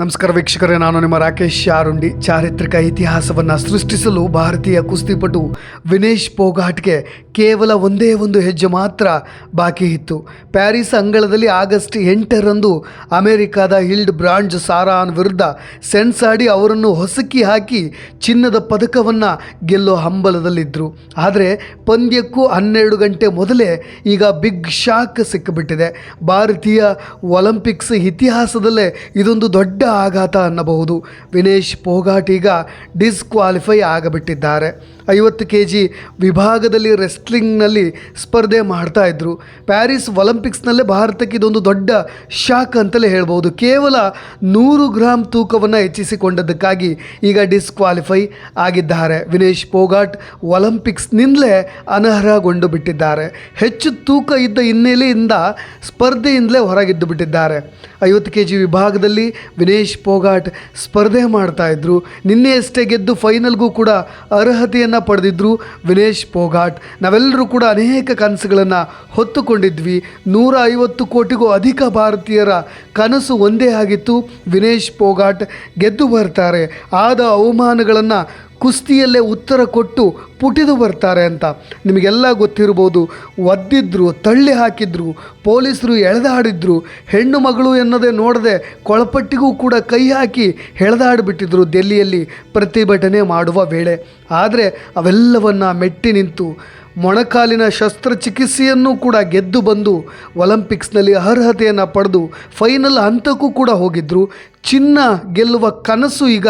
ನಮಸ್ಕಾರ ವೀಕ್ಷಕರೇ, ನಾನು ನಿಮ್ಮ ರಾಕೇಶ್ ಶಾರುಂಡಿ ಚಾರಿತ್ರಿಕ ಇತಿಹಾಸವನ್ನು ಸೃಷ್ಟಿಸಲು ಭಾರತೀಯ ಕುಸ್ತಿಪಟು ವಿನೇಶ್ ಪೋಗಾಟ್ಗೆ ಕೇವಲ ಒಂದೇ ಒಂದು ಹೆಜ್ಜೆ ಮಾತ್ರ ಬಾಕಿ ಇತ್ತು. ಪ್ಯಾರಿಸ್ ಅಂಗಳದಲ್ಲಿ ಆಗಸ್ಟ್ ಎಂಟರಂದು ಅಮೆರಿಕದ ಹಿಲ್ಡ್ ಬ್ರಾಂಡ್ಜ್ ಸಾರಾನ್ ವಿರುದ್ಧ ಸೆನ್ಸಾಡಿ ಅವರನ್ನು ಹೊಸಕಿ ಹಾಕಿ ಚಿನ್ನದ ಪದಕವನ್ನು ಗೆಲ್ಲೋ ಹಂಬಲದಲ್ಲಿದ್ದರು ಆದರೆ ಪಂದ್ಯಕ್ಕೂ ಹನ್ನೆರಡು ಗಂಟೆ ಮೊದಲೇ ಈಗ ಬಿಗ್ ಶಾಕ್ ಸಿಕ್ಕಿಬಿಟ್ಟಿದೆ. ಭಾರತೀಯ ಒಲಿಂಪಿಕ್ಸ್ ಇತಿಹಾಸದಲ್ಲೇ ಇದೊಂದು ದೊಡ್ಡ ಆಘಾತ ಅನ್ನಬಹುದು. ವಿನೇಶ್ ಪೋಗಾಟ್ ಈಗ ಡಿಸ್ಕ್ವಾಲಿಫೈ ಆಗಬಿಟ್ಟಿದ್ದಾರೆ. ಐವತ್ತು ಕೆ ಜಿ ವಿಭಾಗದಲ್ಲಿ ರೆಸ್ಲಿಂಗ್ನಲ್ಲಿ ಸ್ಪರ್ಧೆ ಮಾಡ್ತಾಯಿದ್ರು ಪ್ಯಾರಿಸ್ ಒಲಿಂಪಿಕ್ಸ್ನಲ್ಲೇ ಭಾರತಕ್ಕೆ ಇದೊಂದು ದೊಡ್ಡ ಶಾಕ್ ಅಂತಲೇ ಹೇಳ್ಬೋದು. ಕೇವಲ ನೂರು ಗ್ರಾಮ್ ತೂಕವನ್ನು ಹೆಚ್ಚಿಸಿಕೊಂಡದಕ್ಕಾಗಿ ಈಗ ಡಿಸ್ಕ್ವಾಲಿಫೈ ಆಗಿದ್ದಾರೆ. ವಿನೇಶ್ ಪೋಗಾಟ್ ಒಲಿಂಪಿಕ್ಸ್ನಿಂದಲೇ ಅನರ್ಹಗೊಂಡು ಬಿಟ್ಟಿದ್ದಾರೆ. ಹೆಚ್ಚು ತೂಕ ಇದ್ದ ಹಿನ್ನೆಲೆಯಿಂದ ಸ್ಪರ್ಧೆಯಿಂದಲೇ ಹೊರಗಿದ್ದು ಬಿಟ್ಟಿದ್ದಾರೆ. ಐವತ್ತು ಕೆ ಜಿ ವಿಭಾಗದಲ್ಲಿ ವಿನೇಶ್ ಪೋಗಾಟ್ ಸ್ಪರ್ಧೆ ಮಾಡ್ತಾಯಿದ್ರು ನಿನ್ನೆಯಷ್ಟೇ ಗೆದ್ದು ಫೈನಲ್ಗೂ ಕೂಡ ಅರ್ಹತೆಯನ್ನು ಪಡೆದಿದ್ರು ವಿನೇಶ್ ಪೋಗಾಟ್ ನಾವೆಲ್ಲರೂ ಕೂಡ ಅನೇಕ ಕನಸುಗಳನ್ನು ಹೊತ್ತುಕೊಂಡಿದ್ವಿ. ನೂರ ಐವತ್ತು ಕೋಟಿಗೂ ಅಧಿಕ ಭಾರತೀಯರ ಕನಸು ಒಂದೇ ಆಗಿತ್ತು. ವಿನೇಶ್ ಪೋಗಾಟ್ ಗೆದ್ದು ಬರ್ತಾರೆ. ಆದ ಅವಮಾನಗಳನ್ನು ಕುಸ್ತಿಯಲ್ಲೇ ಉತ್ತರ ಕೊಟ್ಟು ಪುಟಿದು ಬರ್ತಾರೆ ಅಂತ ನಿಮಗೆಲ್ಲ ಗೊತ್ತಿರ್ಬೋದು. ಒದ್ದಿದ್ರು, ತಳ್ಳಿ ಹಾಕಿದ್ರು, ಪೊಲೀಸರು ಎಳೆದಾಡಿದ್ರು, ಹೆಣ್ಣು ಮಗಳು ಎನ್ನದೇ ನೋಡದೆ ಕೊಳಪಟ್ಟಿಗೂ ಕೂಡ ಕೈ ಹಾಕಿ ಎಳೆದಾಡಿಬಿಟ್ಟಿದ್ರು ದೆಲ್ಲಿಯಲ್ಲಿ ಪ್ರತಿಭಟನೆ ಮಾಡುವ ವೇಳೆ. ಆದರೆ ಅವೆಲ್ಲವನ್ನು ಮೆಟ್ಟಿ ನಿಂತು ಮೊಣಕಾಲಿನ ಶಸ್ತ್ರಚಿಕಿತ್ಸೆಯನ್ನು ಕೂಡ ಗೆದ್ದು ಬಂದು ಒಲಿಂಪಿಕ್ಸ್ನಲ್ಲಿ ಅರ್ಹತೆಯನ್ನು ಪಡೆದು ಫೈನಲ್ ಹಂತಕ್ಕೂ ಕೂಡ ಹೋಗಿದ್ದರು ಚಿನ್ನ ಗೆಲ್ಲುವ ಕನಸು ಈಗ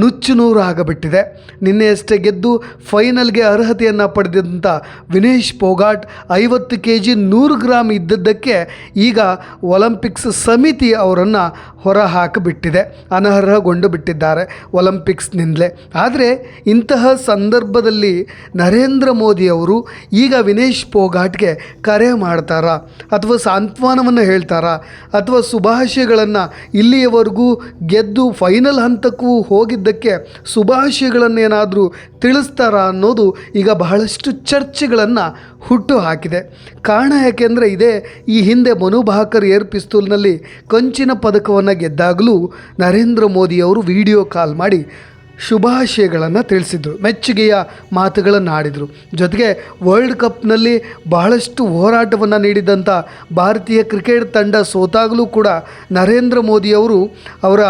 ನುಚ್ಚು ನೂರು ಆಗಬಿಟ್ಟಿದೆ ನಿನ್ನೆಯಷ್ಟೇ ಗೆದ್ದು ಅರ್ಹತೆಯನ್ನು ಪಡೆದಂಥ ವಿನೇಶ್ ಪೋಗಾಟ್ ಐವತ್ತು ಕೆ ಜಿ ನೂರು ಗ್ರಾಮ್ ಇದ್ದದ್ದಕ್ಕೆ ಈಗ ಒಲಿಂಪಿಕ್ಸ್ ಸಮಿತಿ ಅವರನ್ನು ಹೊರ ಹಾಕಿಬಿಟ್ಟಿದೆ ಅನರ್ಹಗೊಂಡು ಬಿಟ್ಟಿದ್ದಾರೆ ಒಲಂಪಿಕ್ಸ್ನಿಂದಲೇ. ಆದರೆ ಇಂತಹ ಸಂದರ್ಭದಲ್ಲಿ ನರೇಂದ್ರ ಮೋದಿ ಅವರು ಈಗ ವಿನೇಶ್ ಪೋಗಾಟ್ಗೆ ಕರೆ ಮಾಡ್ತಾರಾ? ಅಥವಾ ಸಾಂತ್ವನವನ್ನು ಹೇಳ್ತಾರಾ? ಅಥವಾ ಶುಭಾಶಯಗಳನ್ನು ಇಲ್ಲಿಯವರೆಗೂ ಗೆದ್ದು ಫೈನಲ್ ಹಂತಕ್ಕೂ ಹೋಗಿದ್ದಕ್ಕೆ ಶುಭಾಶಯಗಳನ್ನೇನಾದರೂ ತಿಳಿಸ್ತಾರಾ ಅನ್ನೋದು ಈಗ ಬಹಳಷ್ಟು ಚರ್ಚೆಗಳನ್ನು ಹುಟ್ಟು ಹಾಕಿದೆ. ಕಾರಣ ಯಾಕೆಂದರೆ ಇದೇ, ಈ ಹಿಂದೆ ಮನುಭಾಕರ್ ಏರ್ ಪಿಸ್ತೂಲ್ನಲ್ಲಿ ಕಂಚಿನ ಪದಕವನ್ನು ಗೆದ್ದಾಗಲೂ ನರೇಂದ್ರ ಮೋದಿಯವರು ವಿಡಿಯೋ ಕಾಲ್ ಮಾಡಿ ಶುಭಾಶಯಗಳನ್ನು ತಿಳಿಸಿದರು, ಮೆಚ್ಚುಗೆಯ ಮಾತುಗಳನ್ನು ಆಡಿದರು. ಜೊತೆಗೆ ವರ್ಲ್ಡ್ ಕಪ್ನಲ್ಲಿ ಬಹಳಷ್ಟು ಹೋರಾಟವನ್ನು ನೀಡಿದಂಥ ಭಾರತೀಯ ಕ್ರಿಕೆಟ್ ತಂಡ ಸೋತಾಗಲೂ ಕೂಡ ನರೇಂದ್ರ ಮೋದಿಯವರು ಅವರ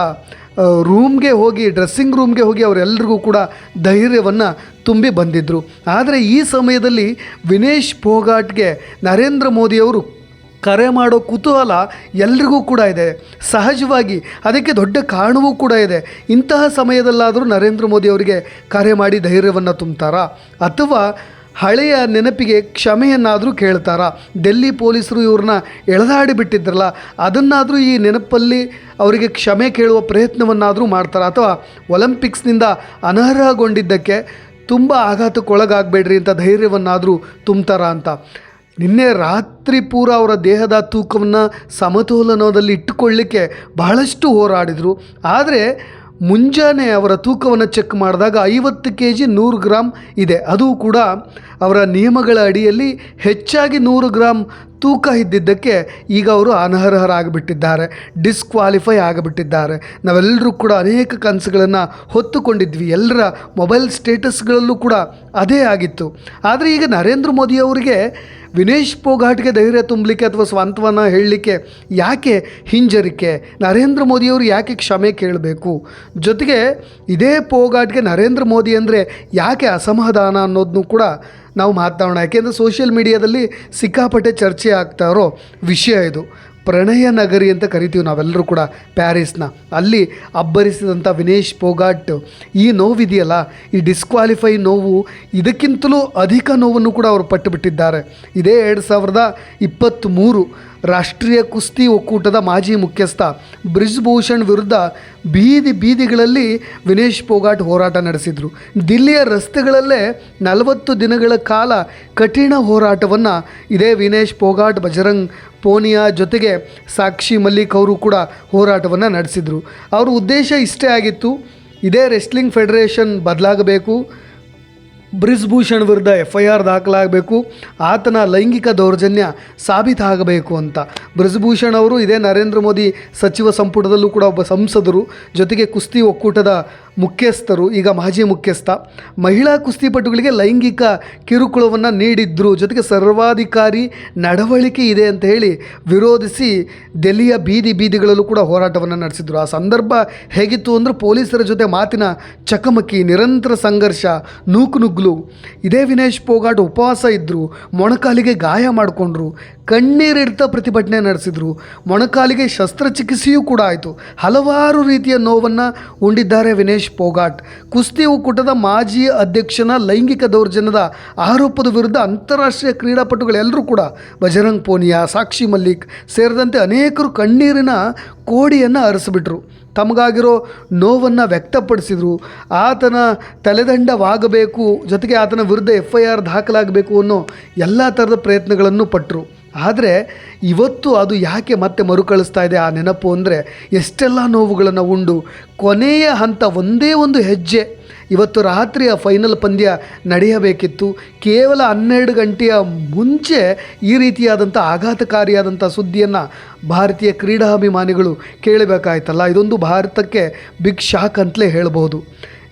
ರೂಮ್ಗೆ ಹೋಗಿ ಡ್ರೆಸ್ಸಿಂಗ್ ರೂಮ್ಗೆ ಹೋಗಿ ಅವರೆಲ್ಲರಿಗೂ ಕೂಡ ಧೈರ್ಯವನ್ನು ತುಂಬಿ ಬಂದಿದ್ದರು ಆದರೆ ಈ ಸಮಯದಲ್ಲಿ ವಿನೇಶ್ ಫೋಗಾಟ್ಗೆ ನರೇಂದ್ರ ಮೋದಿಯವರು ಕರೆ ಮಾಡೋ ಕುತೂಹಲ ಎಲ್ರಿಗೂ ಕೂಡ ಇದೆ. ಸಹಜವಾಗಿ ಅದಕ್ಕೆ ದೊಡ್ಡ ಕಾರಣವೂ ಕೂಡ ಇದೆ. ಇಂತಹ ಸಮಯದಲ್ಲಾದರೂ ನರೇಂದ್ರ ಮೋದಿ ಅವರಿಗೆ ಕರೆ ಮಾಡಿ ಧೈರ್ಯವನ್ನು ತುಂಬ್ತಾರಾ? ಅಥವಾ ಹಳೆಯ ನೆನಪಿಗೆ ಕ್ಷಮೆಯನ್ನಾದರೂ ಕೇಳ್ತಾರಾ. ಡೆಲ್ಲಿ ಪೊಲೀಸರು ಇವ್ರನ್ನ ಎಳೆದಾಡಿ ಬಿಟ್ಟಿದ್ರಲ್ಲ, ಅದನ್ನಾದರೂ ಈ ನೆನಪಲ್ಲಿ ಅವರಿಗೆ ಕ್ಷಮೆ ಕೇಳುವ ಪ್ರಯತ್ನವನ್ನಾದರೂ ಮಾಡ್ತಾರಾ. ಅಥವಾ ಒಲಿಂಪಿಕ್ಸ್ನಿಂದ ಅನರ್ಹಗೊಂಡಿದ್ದಕ್ಕೆ ತುಂಬ ಆಘಾತಕ್ಕೊಳಗಾಗಬೇಡ್ರಿ ಅಂತ ಧೈರ್ಯವನ್ನಾದರೂ ತುಂಬ್ತಾರಾ ಅಂತ. ನಿನ್ನೆ ರಾತ್ರಿ ಪೂರ ಅವರ ದೇಹದ ತೂಕವನ್ನು ಸಮತೋಲನದಲ್ಲಿ ಇಟ್ಟುಕೊಳ್ಳಿಕ್ಕೆ ಬಹಳಷ್ಟು ಹೋರಾಡಿದರು. ಆದರೆ ಮುಂಜಾನೆ ಅವರ ತೂಕವನ್ನು ಚೆಕ್ ಮಾಡಿದಾಗ ಐವತ್ತು ಕೆ ಜಿ ನೂರು ಗ್ರಾಮ್ ಇದೆ. ಅದು ಕೂಡ ಅವರ ನಿಯಮಗಳ ಅಡಿಯಲ್ಲಿ ಹೆಚ್ಚಾಗಿ ನೂರು ಗ್ರಾಮ್ ತೂಕ ಇದ್ದಿದ್ದಕ್ಕೆ ಈಗ ಅವರು ಅನರ್ಹರಾಗಿಬಿಟ್ಟಿದ್ದಾರೆ ಡಿಸ್ಕ್ವಾಲಿಫೈ ಆಗಿಬಿಟ್ಟಿದ್ದಾರೆ. ನಾವೆಲ್ಲರೂ ಕೂಡ ಅನೇಕ ಕನಸುಗಳನ್ನು ಹೊತ್ತುಕೊಂಡಿದ್ವಿ. ಎಲ್ಲರ ಮೊಬೈಲ್ ಸ್ಟೇಟಸ್ಗಳಲ್ಲೂ ಕೂಡ ಅದೇ ಆಗಿತ್ತು. ಆದರೆ ಈಗ ನರೇಂದ್ರ ಮೋದಿ ಅವರಿಗೆ ವಿನೇಶ್ ಪೋಗಾಟ್ಗೆ ಧೈರ್ಯ ತುಂಬಲಿಕ್ಕೆ ಅಥವಾ ಸ್ವಂತವನ್ನು ಹೇಳಲಿಕ್ಕೆ ಯಾಕೆ ಹಿಂಜರಿಕೆ? ನರೇಂದ್ರ ಮೋದಿಯವರು ಯಾಕೆ ಕ್ಷಮೆ ಕೇಳಬೇಕು? ಜೊತೆಗೆ ಇದೇ ಪೋಗಾಟ್ಗೆ ನರೇಂದ್ರ ಮೋದಿ ಅಂದರೆ ಯಾಕೆ ಅಸಮಾಧಾನ ಅನ್ನೋದನ್ನು ಕೂಡ ನಾವು ಮಾತಾಡೋಣ. ಯಾಕೆಂದರೆ ಸೋಷಿಯಲ್ ಮೀಡಿಯಾದಲ್ಲಿ ಸಿಕ್ಕಾಪಟ್ಟೆ ಚರ್ಚೆ ಆಗ್ತಾ ಇರೋ ವಿಷಯ ಇದು. ಪ್ರಣಯ ನಗರಿ ಅಂತ ಕರಿತೀವಿ ನಾವೆಲ್ಲರೂ ಕೂಡ ಪ್ಯಾರಿಸ್ನ. ಅಲ್ಲಿ ಅಬ್ಬರಿಸಿದಂಥ ವಿನೇಶ್ ಪೋಗಾಟ್ ಈ ನೋವಿದೆಯಲ್ಲ, ಈ ಡಿಸ್ಕ್ವಾಲಿಫೈ ನೋವು, ಇದಕ್ಕಿಂತಲೂ ಅಧಿಕ ನೋವನ್ನು ಕೂಡ ಅವರು ಪಟ್ಟುಬಿಟ್ಟಿದ್ದಾರೆ ಇದೇ ಎರಡು ಸಾವಿರದ ಇಪ್ಪತ್ತ್ಮೂರು ರಾಷ್ಟ್ರೀಯ ಕುಸ್ತಿ ಒಕ್ಕೂಟದ ಮಾಜಿ ಮುಖ್ಯಸ್ಥ ಬ್ರಿಜ್ಭೂಷಣ್ ವಿರುದ್ಧ ಬೀದಿ ಬೀದಿಗಳಲ್ಲಿ ವಿನೇಶ್ ಪೋಗಾಟ್ ಹೋರಾಟ ನಡೆಸಿದರು. ದಿಲ್ಲಿಯ ರಸ್ತೆಗಳಲ್ಲೇ ನಲವತ್ತು ದಿನಗಳ ಕಾಲ ಕಠಿಣ ಹೋರಾಟವನ್ನು ಇದೇ ವಿನೇಶ್ ಪೋಗಾಟ್, ಬಜರಂಗ್ ಪೋನಿಯಾ ಜೊತೆಗೆ ಸಾಕ್ಷಿ ಮಲ್ಲಿಕ್ ಅವರು ಕೂಡ ಹೋರಾಟವನ್ನು ನಡೆಸಿದರು. ಅವ್ರ ಉದ್ದೇಶ ಇಷ್ಟೇ ಆಗಿತ್ತು. ಇದೇ ರೆಸ್ಲಿಂಗ್ ಫೆಡರೇಷನ್ ಬದಲಾಗಬೇಕು. ಬ್ರಿಜ್ಭೂಷಣ್ ವಿರುದ್ಧ ಎಫ್ ಐ ಆರ್ ದಾಖಲಾಗಬೇಕು, ಆತನ ಲೈಂಗಿಕ ದೌರ್ಜನ್ಯ ಸಾಬೀತಾಗಬೇಕು ಅಂತ. ಬ್ರಿಜ್ಭೂಷಣ್ ಅವರು ಇದೇ ನರೇಂದ್ರ ಮೋದಿ ಸಚಿವ ಸಂಪುಟದಲ್ಲೂ ಕೂಡ ಒಬ್ಬ ಸಂಸದರು, ಜೊತೆಗೆ ಕುಸ್ತಿ ಒಕ್ಕೂಟದ ಮುಖ್ಯಸ್ಥರು, ಈಗ ಮಾಜಿ ಮುಖ್ಯಸ್ಥ, ಮಹಿಳಾ ಕುಸ್ತಿಪಟುಗಳಿಗೆ ಲೈಂಗಿಕ ಕಿರುಕುಳವನ್ನು ನೀಡಿದ್ರು. ಜೊತೆಗೆ ಸರ್ವಾಧಿಕಾರಿ ನಡವಳಿಕೆ ಇದೆ ಅಂತ ಹೇಳಿ ವಿರೋಧಿಸಿ ದೆಹಲಿಯ ಬೀದಿ ಬೀದಿಗಳಲ್ಲೂ ಕೂಡ ಹೋರಾಟವನ್ನು ನಡೆಸಿದ್ರು. ಆ ಸಂದರ್ಭ ಹೇಗಿತ್ತು ಅಂದರೆ ಪೊಲೀಸರ ಜೊತೆ ಮಾತಿನ ಚಕಮಕಿ, ನಿರಂತರ ಸಂಘರ್ಷ ನೂಕುನುಗ್ಲು ಇದೇ ವಿನೇಶ್ ಪೋಗಾಟ್ ಉಪವಾಸ ಇದ್ದರು ಮೊಣಕಾಲಿಗೆ ಗಾಯ ಮಾಡಿಕೊಂಡ್ರು ಕಣ್ಣೀರಿಡ್ತ ಪ್ರತಿಭಟನೆ ನಡೆಸಿದ್ರು. ಮೊಣಕಾಲಿಗೆ ಶಸ್ತ್ರಚಿಕಿತ್ಸೆಯೂ ಕೂಡ ಆಯಿತು. ಹಲವಾರು ರೀತಿಯ ನೋವನ್ನು ಉಂಡಿದ್ದಾರೆ ವಿನೇಶ್ ಪೋಗಾಟ್. ಕುಸ್ತಿ ಒಕ್ಕೂಟದ ಮಾಜಿ ಅಧ್ಯಕ್ಷನ ಲೈಂಗಿಕ ದೌರ್ಜನ್ಯದ ಆರೋಪದ ವಿರುದ್ಧ ಅಂತಾರಾಷ್ಟ್ರೀಯ ಕ್ರೀಡಾಪಟುಗಳೆಲ್ಲರೂ ಕೂಡ ಬಜರಂಗ್ ಪೋನಿಯಾ, ಸಾಕ್ಷಿ ಮಲ್ಲಿಕ್ ಸೇರಿದಂತೆ ಅನೇಕರು ಕಣ್ಣೀರಿನ ಕೋಡಿಯನ್ನು ಅರಸಿಬಿಟ್ರು ತಮಗಾಗಿರೋ ನೋವನ್ನು ವ್ಯಕ್ತಪಡಿಸಿದರು. ಆತನ ತಲೆದಂಡವಾಗಬೇಕು, ಜೊತೆಗೆ ಆತನ ವಿರುದ್ಧ ಎಫ್ ಐ ಆರ್ ದಾಖಲಾಗಬೇಕು ಅನ್ನೋ ಎಲ್ಲ ಥರದ ಪ್ರಯತ್ನಗಳನ್ನು ಪಟ್ಟರು ಆದರೆ ಇವತ್ತು ಅದು ಯಾಕೆ ಮತ್ತೆ ಮರುಕಳಿಸ್ತಾ ಇದೆ ಆ ನೆನಪು ಅಂದರೆ ಎಷ್ಟೆಲ್ಲ ನೋವುಗಳನ್ನು ಉಂಡು. ಕೊನೆಯ ಹಂತ ಒಂದೇ ಒಂದು ಹೆಜ್ಜೆ. ಇವತ್ತು ರಾತ್ರಿಯ ಫೈನಲ್ ಪಂದ್ಯ ನಡೆಯಬೇಕಿತ್ತು. ಕೇವಲ ಹನ್ನೆರಡು ಗಂಟೆಯ ಮುಂಚೆ ಈ ರೀತಿಯಾದಂಥ ಆಘಾತಕಾರಿಯಾದಂಥ ಸುದ್ದಿಯನ್ನು ಭಾರತೀಯ ಕ್ರೀಡಾಭಿಮಾನಿಗಳು ಕೇಳಬೇಕಾಯ್ತಲ್ಲ. ಇದೊಂದು ಭಾರತಕ್ಕೆ ಬಿಗ್ ಶಾಕ್ ಅಂತಲೇ ಹೇಳ್ಬೋದು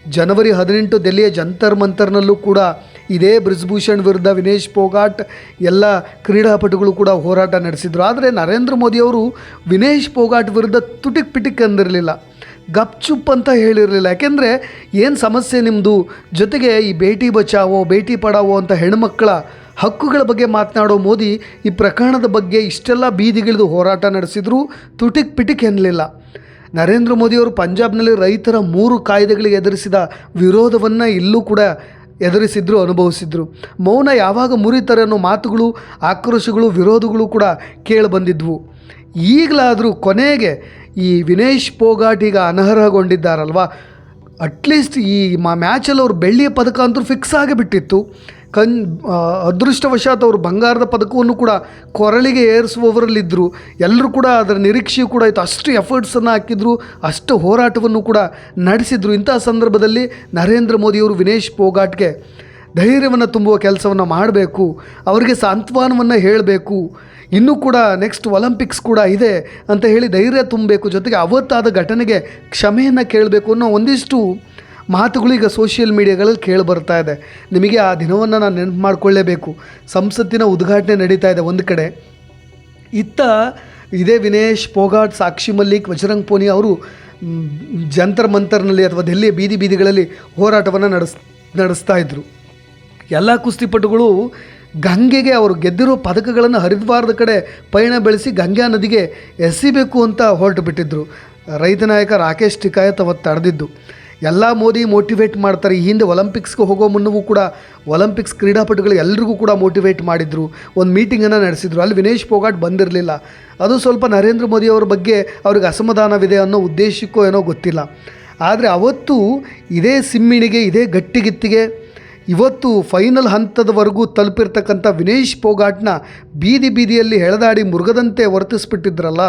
ಜನವರಿ ಹದಿನೆಂಟು ದೆಲ್ಲಿಯ ಜಂತರ್ ಮಂತರ್ನಲ್ಲೂ ಕೂಡ ಇದೇ ಬ್ರಿಜ್ಭೂಷಣ್ ವಿರುದ್ಧ ವಿನೇಶ್ ಪೋಗಾಟ್ ಎಲ್ಲ ಕ್ರೀಡಾಪಟುಗಳು ಕೂಡ ಹೋರಾಟ ನಡೆಸಿದರು. ಆದರೆ ನರೇಂದ್ರ ಮೋದಿಯವರು ವಿನೇಶ್ ಪೋಗಾಟ್ ವಿರುದ್ಧ ತುಟಿಕ್ ಪಿಟಿಕ್ ಅಂದಿರಲಿಲ್ಲ. ಗಪ್ಚುಪ್ ಅಂತ ಹೇಳಿರಲಿಲ್ಲ. ಯಾಕೆಂದರೆ ಏನು ಸಮಸ್ಯೆ ನಿಮ್ಮದು ಜೊತೆಗೆ ಈ ಭೇಟಿ ಬಚಾವೋ ಭೇಟಿ ಪಡಾವೋ ಅಂತ ಹೆಣ್ಮಕ್ಳ ಹಕ್ಕುಗಳ ಬಗ್ಗೆ ಮಾತನಾಡೋ ಮೋದಿ ಈ ಪ್ರಕರಣದ ಬಗ್ಗೆ ಇಷ್ಟೆಲ್ಲ ಬೀದಿಗಿಳಿದು ಹೋರಾಟ ನಡೆಸಿದ್ರು. ತುಟಿಕ್ ಪಿಟಿಕ್ ಎನ್ನಲಿಲ್ಲ ನರೇಂದ್ರ ಮೋದಿಯವರು ಪಂಜಾಬ್ನಲ್ಲಿ ರೈತರ ಮೂರು ಕಾಯ್ದೆಗಳಿಗೆ ಎದುರಿಸಿದ ವಿರೋಧವನ್ನು ಇಲ್ಲೂ ಕೂಡ ಎದುರಿಸಿದ್ರು, ಅನುಭವಿಸಿದ್ರು. ಮೌನ ಯಾವಾಗ ಮುರಿತಾರೆ ಅನ್ನೋ ಮಾತುಗಳು, ಆಕ್ರೋಶಗಳು, ವಿರೋಧಗಳು ಕೂಡ ಕೇಳಿಬಂದಿದ್ವು ಈಗಲಾದರೂ ಕೊನೆಗೆ ಈ ವಿನೇಶ್ ಪೋಗಾಟ್ ಈಗ ಅನರ್ಹಗೊಂಡಿದ್ದಾರಲ್ವ? ಅಟ್ಲೀಸ್ಟ್ ಈ ಮ್ಯಾಚಲ್ಲಿ ಅವ್ರು ಬೆಳ್ಳಿಯ ಪದಕ ಅಂತೂ ಫಿಕ್ಸ್ ಆಗಿಬಿಟ್ಟಿತ್ತು ಕನ್ ಅದೃಷ್ಟವಶಾತ್ ಅವರು ಬಂಗಾರದ ಪದಕವನ್ನು ಕೂಡ ಕೊರಳಿಗೆ ಏರಿಸುವವರಲ್ಲಿದ್ದರು ಎಲ್ಲರೂ ಕೂಡ ಅದರ ನಿರೀಕ್ಷೆಯು ಕೂಡ ಇತ್ತು ಅಷ್ಟು ಎಫರ್ಟ್ಸನ್ನು ಹಾಕಿದ್ರು, ಅಷ್ಟು ಹೋರಾಟವನ್ನು ಕೂಡ ನಡೆಸಿದರು. ಇಂತಹ ಸಂದರ್ಭದಲ್ಲಿ ನರೇಂದ್ರ ಮೋದಿಯವರು ವಿನೇಶ್ ಪೋಗಾಟ್ಗೆ ಧೈರ್ಯವನ್ನು ತುಂಬುವ ಕೆಲಸವನ್ನು ಮಾಡಬೇಕು, ಅವರಿಗೆ ಸಾಂತ್ವನವನ್ನು ಹೇಳಬೇಕು. ಇನ್ನೂ ಕೂಡ ನೆಕ್ಸ್ಟ್ ಒಲಿಂಪಿಕ್ಸ್ ಕೂಡ ಇದೆ ಅಂತ ಹೇಳಿ ಧೈರ್ಯ ತುಂಬಬೇಕು. ಜೊತೆಗೆ ಅವತ್ತಾದ ಘಟನೆಗೆ ಕ್ಷಮೆಯನ್ನು ಕೇಳಬೇಕು ಅನ್ನೋ ಒಂದಿಷ್ಟು ಮಾತುಗಳು ಈಗ ಸೋಷಿಯಲ್ ಮೀಡಿಯಾಗಳಲ್ಲಿ ಕೇಳಿ ಬರ್ತಾ ಇದೆ. ನಿಮಗೆ ಆ ದಿನವನ್ನು ನಾನು ನೆನಪು ಮಾಡಿಕೊಳ್ಳೇಬೇಕು. ಸಂಸತ್ತಿನ ಉದ್ಘಾಟನೆ ನಡೀತಾ ಇದೆ ಒಂದು ಕಡೆ. ಇತ್ತ ಇದೇ ವಿನೇಶ್ ಪೋಗಾಟ್, ಸಾಕ್ಷಿ ಮಲ್ಲಿಕ್, ವಜರಂಗ್ ಪೋನಿ ಅವರು ಜಂತರ್ ಮಂತರ್ನಲ್ಲಿ ಅಥವಾ ದೆಹಲಿಯ ಬೀದಿ ಬೀದಿಗಳಲ್ಲಿ ಹೋರಾಟವನ್ನು ನಡೆಸ್, ನಡೆಸ್ತಾ ಇದ್ದರು ಎಲ್ಲ ಕುಸ್ತಿಪಟುಗಳು ಗಂಗೆಗೆ ಅವರು ಗೆದ್ದಿರೋ ಪದಕಗಳನ್ನು ಹರಿದ್ವಾರದ ಕಡೆ ಪಯಣ ಬೆಳೆಸಿ ಗಂಗಾ ನದಿಗೆ ಎಸಿಬೇಕು ಅಂತ ಹೊರಟು ಬಿಟ್ಟಿದ್ದರು ರೈತ ನಾಯಕ ರಾಕೇಶ್ ಟಿಕಾಯತ್ ಅವತ್ತು ತಡೆದಿದ್ದು. ಎಲ್ಲ ಮೋದಿ ಮೋಟಿವೇಟ್ ಮಾಡ್ತಾರೆ. ಈ ಹಿಂದೆ ಒಲಂಪಿಕ್ಸ್ಗೆ ಹೋಗೋ ಮುನ್ನವೂ ಕೂಡ ಒಲಿಂಪಿಕ್ಸ್ ಕ್ರೀಡಾಪಟುಗಳು ಎಲ್ರಿಗೂ ಕೂಡ ಮೋಟಿವೇಟ್ ಮಾಡಿದರು. ಒಂದು ಮೀಟಿಂಗನ್ನು ನಡೆಸಿದ್ರು. ಅಲ್ಲಿ ವಿನೇಶ್ ಪೋಗಾಟ್ ಬಂದಿರಲಿಲ್ಲ. ಅದು ಸ್ವಲ್ಪ ನರೇಂದ್ರ ಮೋದಿ ಅವರ ಬಗ್ಗೆ ಅವ್ರಿಗೆ ಅಸಮಾಧಾನವಿದೆ ಅನ್ನೋ ಉದ್ದೇಶಕ್ಕೋ ಏನೋ ಗೊತ್ತಿಲ್ಲ. ಆದರೆ ಅವತ್ತು ಇದೇ ಸಿಮ್ಮಿಣಿಗೆ, ಇದೇ ಗಟ್ಟಿಗಿತ್ತಿಗೆ ಇವತ್ತು ಫೈನಲ್ ಹಂತದವರೆಗೂ ತಲುಪಿರ್ತಕ್ಕಂಥ ವಿನೇಶ್ ಪೋಗಾಟ್ನ ಬೀದಿ ಬೀದಿಯಲ್ಲಿ ಎಳೆದಾಡಿ ಮುರುಗದಂತೆ ವರ್ತಿಸ್ಬಿಟ್ಟಿದ್ರಲ್ಲ,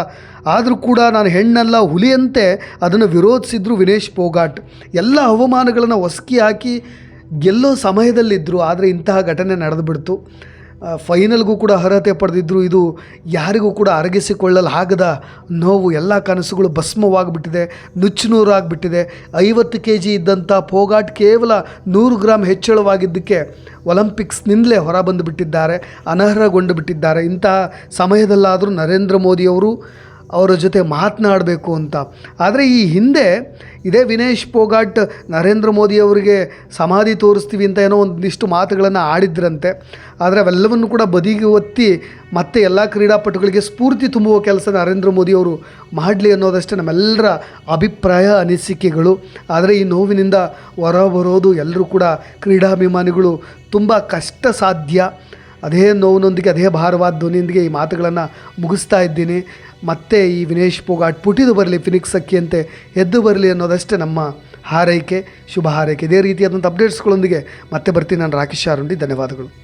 ಆದರೂ ಕೂಡ ನಾನು ಹೆಣ್ಣಲ್ಲ, ಹುಲಿಯಂತೆ ಅದನ್ನು ವಿರೋಧಿಸಿದ್ರು ವಿನೇಶ್ ಪೋಗಾಟ್. ಎಲ್ಲ ಹವಾಮಾನಗಳನ್ನು ಒಸಕಿ ಹಾಕಿ ಗೆಲ್ಲೋ ಸಮಯದಲ್ಲಿದ್ದರು ಆದರೆ ಇಂತಹ ಘಟನೆ ನಡೆದುಬಿಡ್ತು. ಫೈನಲ್ಗೂ ಕೂಡ ಅರ್ಹತೆ ಪಡೆದಿದ್ದರು ಇದು ಯಾರಿಗೂ ಕೂಡ ಅರಗಿಸಿಕೊಳ್ಳಲಾಗದ ನೋವು, ಎಲ್ಲ ಕನಸುಗಳು ಭಸ್ಮವಾಗಿಬಿಟ್ಟಿದೆ, ನುಚ್ಚುನೂರಾಗಿಬಿಟ್ಟಿದೆ. ಐವತ್ತು ಕೆ ಜಿ ಇದ್ದಂಥ ಪೋಗಾಟ್ ಕೇವಲ ನೂರು ಗ್ರಾಮ್ ಹೆಚ್ಚಳವಾಗಿದ್ದಕ್ಕೆ ಒಲಿಂಪಿಕ್ಸ್ನಿಂದಲೇ ಹೊರಬಂದು ಬಿಟ್ಟಿದ್ದಾರೆ ಅನರ್ಹಗೊಂಡು ಬಿಟ್ಟಿದ್ದಾರೆ ಇಂತಹ ಸಮಯದಲ್ಲಾದರೂ ನರೇಂದ್ರ ಮೋದಿಯವರು ಅವರ ಜೊತೆ ಮಾತನಾಡಬೇಕು ಅಂತ. ಆದರೆ ಈ ಹಿಂದೆ ಇದೇ ವಿನೇಶ್ ಪೋಗಾಟ್, ನರೇಂದ್ರ ಮೋದಿ ಅವರಿಗೆ ಸಮಾಧಿ ತೋರಿಸ್ತೀವಿ ಅಂತ ಏನೋ ಒಂದಿಷ್ಟು ಮಾತುಗಳನ್ನು ಆಡಿದ್ರಂತೆ. ಆದರೆ ಅವೆಲ್ಲವನ್ನು ಕೂಡ ಬದಿಗೆ ಒತ್ತಿ ಮತ್ತೆ ಎಲ್ಲ ಕ್ರೀಡಾಪಟುಗಳಿಗೆ ಸ್ಫೂರ್ತಿ ತುಂಬುವ ಕೆಲಸ ನರೇಂದ್ರ ಮೋದಿ ಅವರು ಮಾಡಲಿ ಅನ್ನೋದಷ್ಟೇ ನಮ್ಮೆಲ್ಲರ ಅಭಿಪ್ರಾಯ ಅನಿಸಿಕೆಗಳು. ಆದರೆ ಈ ನೋವಿನಿಂದ ಹೊರಬರೋದು ಎಲ್ಲರೂ ಕೂಡ ಕ್ರೀಡಾಭಿಮಾನಿಗಳು ತುಂಬ ಕಷ್ಟ ಸಾಧ್ಯ ಅದೇ ನೋವಿನೊಂದಿಗೆ, ಅದೇ ಭಾರವಾದ ಧ್ವನಿಯೊಂದಿಗೆ ಈ ಮಾತುಗಳನ್ನು ಮುಗಿಸ್ತಾ ಇದ್ದೀನಿ. ಮತ್ತೆ ಈ ವಿನೇಶ್ ಪೋಗಾಟ್ ಪುಟಿದು ಬರಲಿ ಫಿನಿಕ್ಸ್ ಅಕ್ಕಿಯಂತೆ ಎದ್ದು ಬರಲಿ ಅನ್ನೋದಷ್ಟೇ ನಮ್ಮ ಹಾರೈಕೆ, ಶುಭ ಹಾರೈಕೆ. ಇದೇ ರೀತಿಯಾದಂಥ ಅಪ್ಡೇಟ್ಸ್ಗಳೊಂದಿಗೆ ಮತ್ತೆ ಬರ್ತೀನಿ ನಾನು ರಾಕೇಶ್ ಆರುಂಡಿ ಧನ್ಯವಾದಗಳು.